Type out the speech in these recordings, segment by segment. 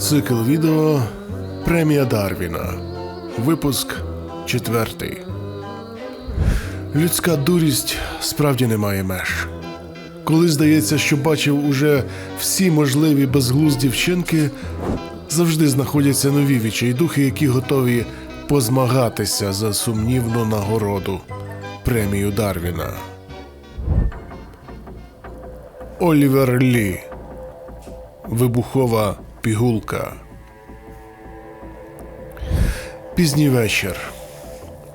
Цикл відео Премія Дарвіна. Випуск четвертий. Людська дурість справді не має меж. Коли здається, що бачив уже всі можливі безглузді вчинки, завжди знаходяться нові відчайдухи, які готові позмагатися за сумнівну нагороду премію Дарвіна. Олівер Лі. Вибухова пігулка. Пізній вечір.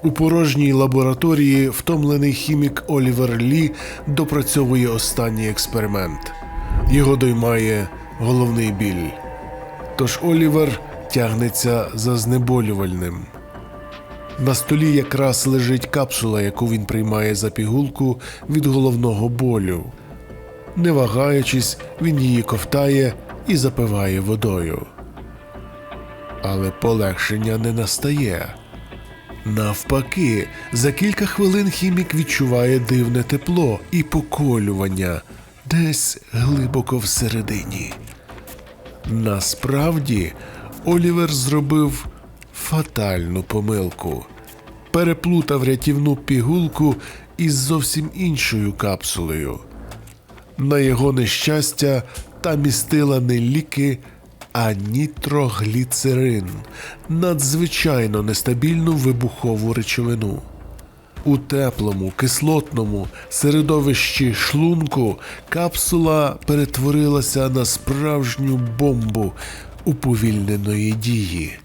У порожній лабораторії втомлений хімік Олівер Лі допрацьовує останній експеримент. Його доймає головний біль. Тож Олівер тягнеться за знеболювальним. На столі якраз лежить капсула, яку він приймає за пігулку від головного болю. Не вагаючись, він її ковтає і запиває водою. Але полегшення не настає. Навпаки, за кілька хвилин хімік відчуває дивне тепло і поколювання десь глибоко всередині. Насправді, Олівер зробив фатальну помилку. Переплутав рятівну пігулку із зовсім іншою капсулею. На його нещастя, та містила не ліки, а нітрогліцерин, надзвичайно нестабільну вибухову речовину. У теплому, кислотному середовищі шлунку капсула перетворилася на справжню бомбу уповільненої дії.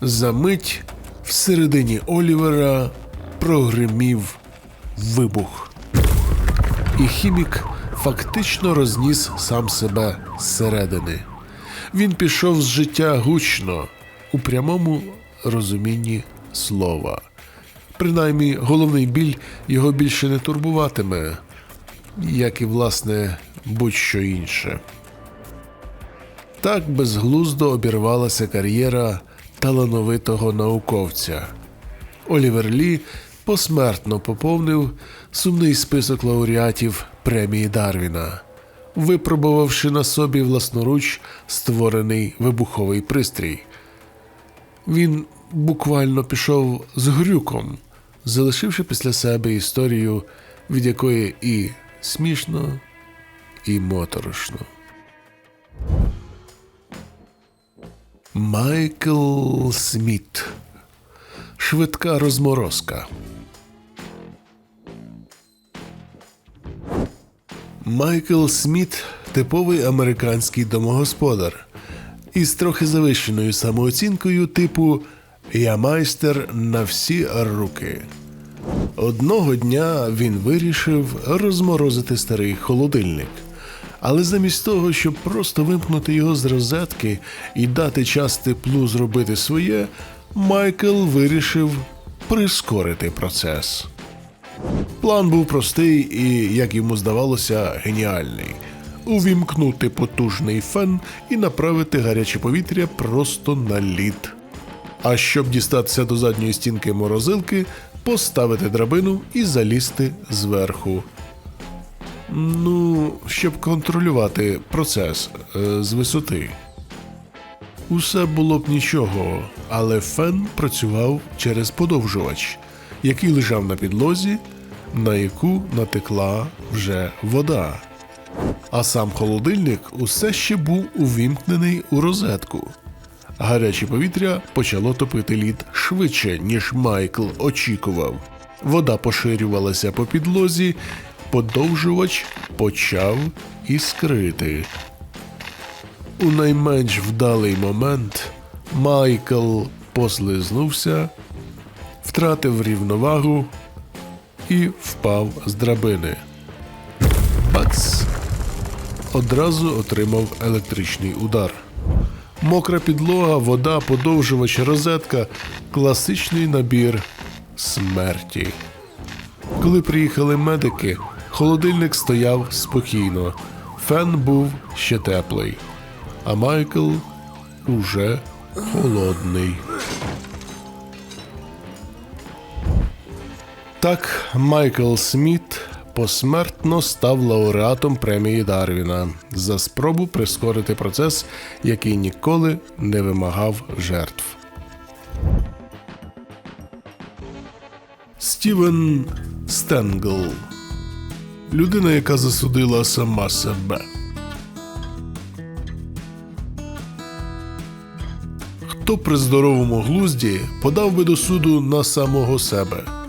Замить всередині Олівера прогримів вибух і хімік фактично розніс сам себе зсередини. Він пішов з життя гучно, у прямому розумінні слова. Принаймні, головний біль його більше не турбуватиме, як і, власне, будь-що інше. Так безглуздо обірвалася кар'єра талановитого науковця. Олівер Лі посмертно поповнив сумний список лауреатів премії Дарвіна, випробувавши на собі власноруч створений вибуховий пристрій. Він буквально пішов з грюком, залишивши після себе історію, від якої і смішно, і моторошно. Майкл Сміт. Швидка розморозка. Майкл Сміт типовий американський домогосподар із трохи завищеною самооцінкою типу Я майстер на всі руки. Одного дня він вирішив розморозити старий холодильник. Але замість того, щоб просто вимкнути його з розетки і дати час теплу зробити своє, Майкл вирішив прискорити процес. План був простий і, як йому здавалося, геніальний: увімкнути потужний фен і направити гаряче повітря просто на лід. А щоб дістатися до задньої стінки морозилки, поставити драбину і залізти зверху. Ну, щоб контролювати процес е, з висоти. Усе було б нічого, але фен працював через подовжувач, який лежав на підлозі, на яку натекла вже вода. А сам холодильник усе ще був увімкнений у розетку. Гаряче повітря почало топити лід швидше, ніж Майкл очікував. Вода поширювалася по підлозі, подовжувач почав іскрити. У найменш вдалий момент Майкл послизнувся, втратив рівновагу і впав з драбини. Бац! Одразу отримав електричний удар. Мокра підлога, вода, подовжувач, розетка класичний набір смерті. Коли приїхали медики, холодильник стояв спокійно, фен був ще теплий, а Майкл уже холодний. Так Майкл Сміт посмертно став лауреатом премії Дарвіна за спробу прискорити процес, який ніколи не вимагав жертв. Стівен Стенгл людина, яка засудила сама себе. Хто при здоровому глузді подав би до суду на самого себе?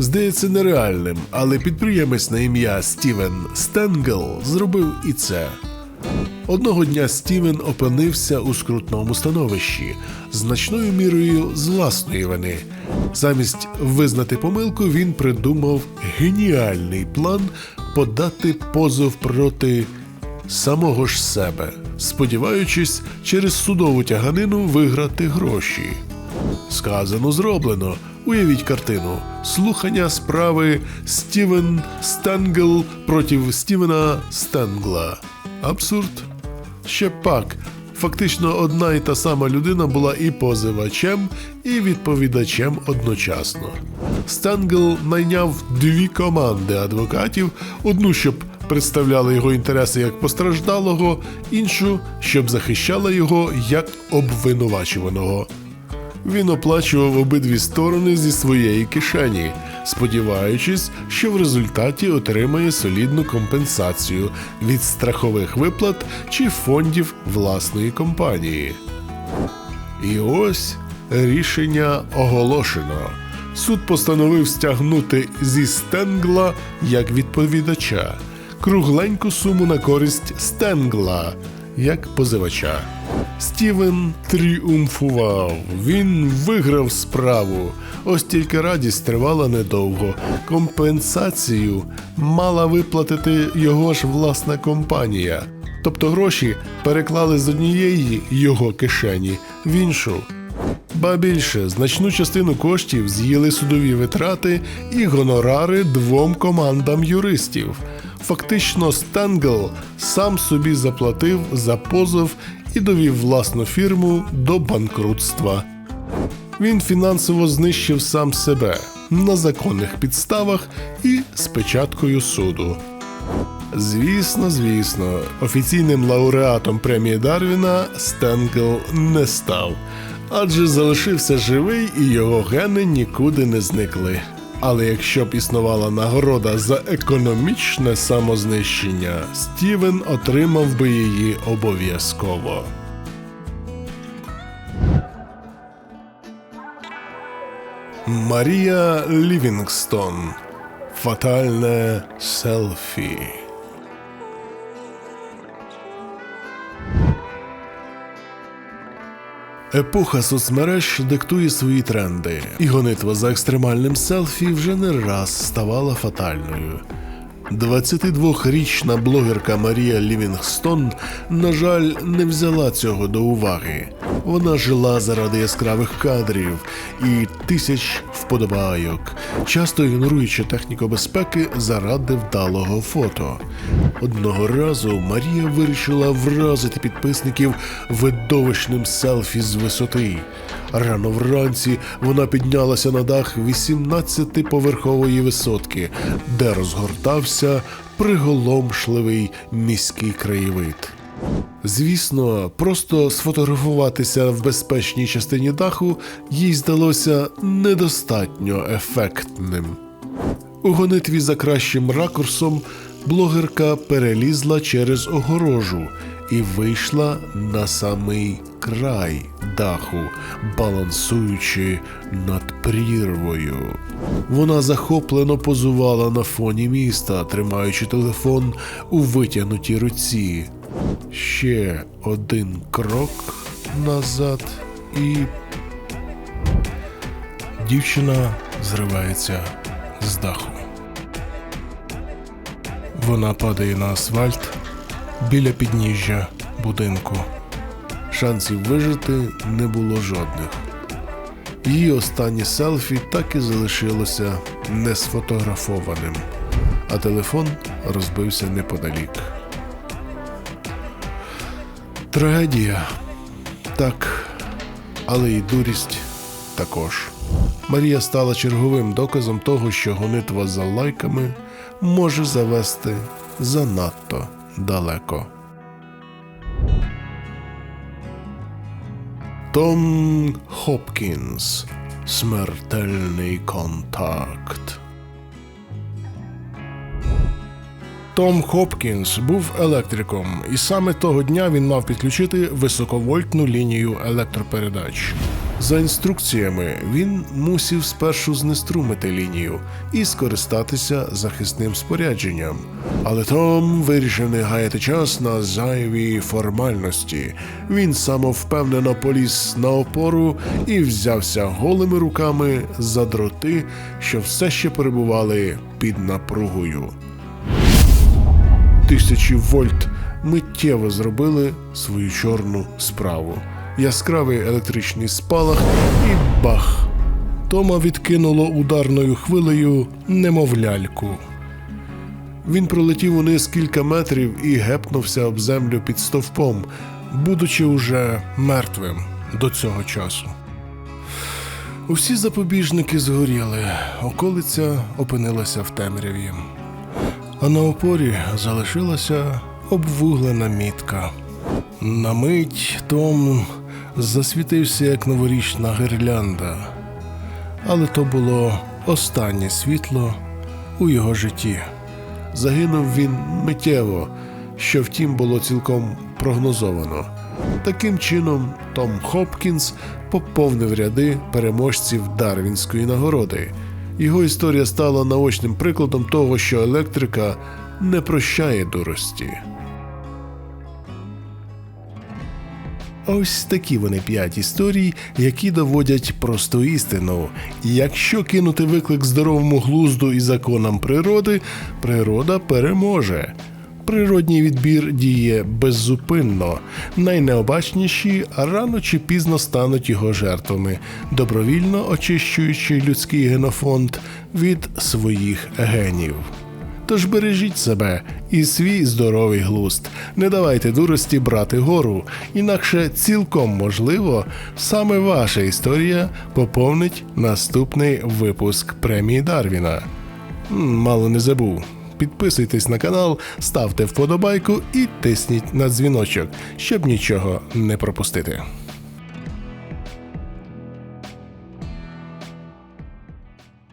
Здається нереальним, але підприємець на ім'я Стівен Стенгл зробив і це. Одного дня Стівен опинився у скрутному становищі, значною мірою з власної вини. Замість визнати помилку, він придумав геніальний план подати позов проти самого ж себе, сподіваючись через судову тяганину виграти гроші. Сказано зроблено. Уявіть картину: слухання справи Стівен Стенгл проти Стівена Стенгла. Абсурд. Ще пак. Фактично одна і та сама людина була і позивачем, і відповідачем одночасно. Стенгл найняв дві команди адвокатів: одну, щоб представляли його інтереси як постраждалого, іншу, щоб захищала його як обвинувачуваного. Він оплачував обидві сторони зі своєї кишені, сподіваючись, що в результаті отримає солідну компенсацію від страхових виплат чи фондів власної компанії. І ось рішення оголошено. Суд постановив стягнути зі Стенгла як відповідача кругленьку суму на користь Стенгла як позивача. Стівен тріумфував. Він виграв справу. Ось тільки радість тривала недовго. Компенсацію мала виплатити його ж власна компанія. Тобто гроші переклали з однієї його кишені в іншу. Ба більше, значну частину коштів з'їли судові витрати і гонорари двом командам юристів. Фактично, Стенгл сам собі заплатив за позов і довів власну фірму до банкрутства. Він фінансово знищив сам себе на законних підставах і з печаткою суду. Звісно, звісно, офіційним лауреатом премії Дарвіна Стенгл не став, адже залишився живий і його гени нікуди не зникли. Але якщо б існувала нагорода за економічне самознищення, Стівен отримав би її обов'язково. Марія Лівінгстон. Фатальне селфі. Епоха соцмереж диктує свої тренди, і гонитва за екстремальним селфі вже не раз ставала фатальною. 22-річна блогерка Марія Лівінгстон, на жаль, не взяла цього до уваги. Вона жила заради яскравих кадрів і тисяч вподобайок, часто ігноруючи техніку безпеки заради вдалого фото. Одного разу Марія вирішила вразити підписників видовищним селфі з висоти. Рано вранці вона піднялася на дах 18-поверхової висотки, де розгортався приголомшливий міський краєвид. Звісно, просто сфотографуватися в безпечній частині даху їй здалося недостатньо ефектним. У гонитві за кращим ракурсом блогерка перелізла через огорожу і вийшла на самий край даху, балансуючи над прірвою. Вона захоплено позувала на фоні міста, тримаючи телефон у витягнутій руці. Ще один крок назад і. Дівчина зривається з даху. Вона падає на асфальт біля підніжжя будинку. Шансів вижити не було жодних. Її останнє селфі так і залишилося не сфотографованим, а телефон розбився неподалік. Трагедія. Так, але і дурість також. Марія стала черговим доказом того, що гонитва за лайками може завести занадто далеко. Том Хопкінс. Смертельний контакт. Том Хопкінс був електриком, і саме того дня він мав підключити високовольтну лінію електропередач. За інструкціями він мусів спершу знеструмити лінію і скористатися захисним спорядженням. Але Том вирішив не гаяти час на зайві формальності. Він самовпевнено поліз на опору і взявся голими руками за дроти, що все ще перебували під напругою. Тисячі вольт миттєво зробили свою чорну справу. Яскравий електричний спалах і бах. Тома відкинуло ударною хвилею немовляльку. Він пролетів униз кілька метрів і гепнувся об землю під стовпом, будучи уже мертвим до цього часу. Усі запобіжники згоріли, околиця опинилася в темряві. А на опорі залишилася обвуглена мітка. На мить Том засвітився як новорічна гирлянда, але то було останнє світло у його житті. загинув він миттєво, що втім було цілком прогнозовано. Таким чином, Том Хопкінс поповнив ряди переможців Дарвінської нагороди. Його історія стала наочним прикладом того, що електрика не прощає дурості. Ось такі вони п'ять історій, які доводять просту істину. Якщо кинути виклик здоровому глузду і законам природи, природа переможе. Природній відбір діє беззупинно. Найнеобачніші рано чи пізно стануть його жертвами, добровільно очищуючи людський генофонд від своїх генів. Тож бережіть себе і свій здоровий глузд. Не давайте дурості брати гору, інакше цілком можливо, саме ваша історія поповнить наступний випуск премії Дарвіна. Мало не забув. Підписуйтесь на канал, ставте вподобайку і тисніть на дзвіночок, щоб нічого не пропустити.